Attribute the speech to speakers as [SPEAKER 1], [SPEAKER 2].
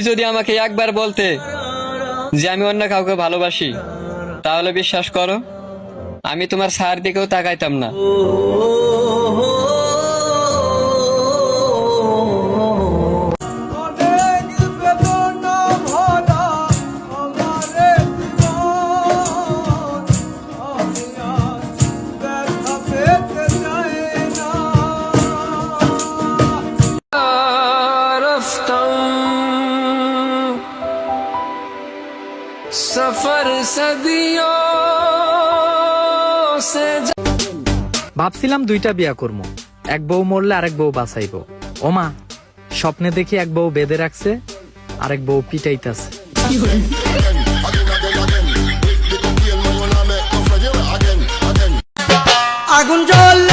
[SPEAKER 1] যদি আমাকে একবার বলতে যে আমি অন্য কাউকে ভালোবাসি তাহলে বিশ্বাস করো আমি তোমার সার দিকেও তাকাইতাম না সফর সদিও
[SPEAKER 2] ভাবছিলাম দুইটা বিয়া করব এক বউ মরলে আরেক বউ বাঁচাইব। মা স্বপ্নে দেখি এক বউ বেঁধে রাখছে আরেক বউ পিটাইতাছে। আগুন জল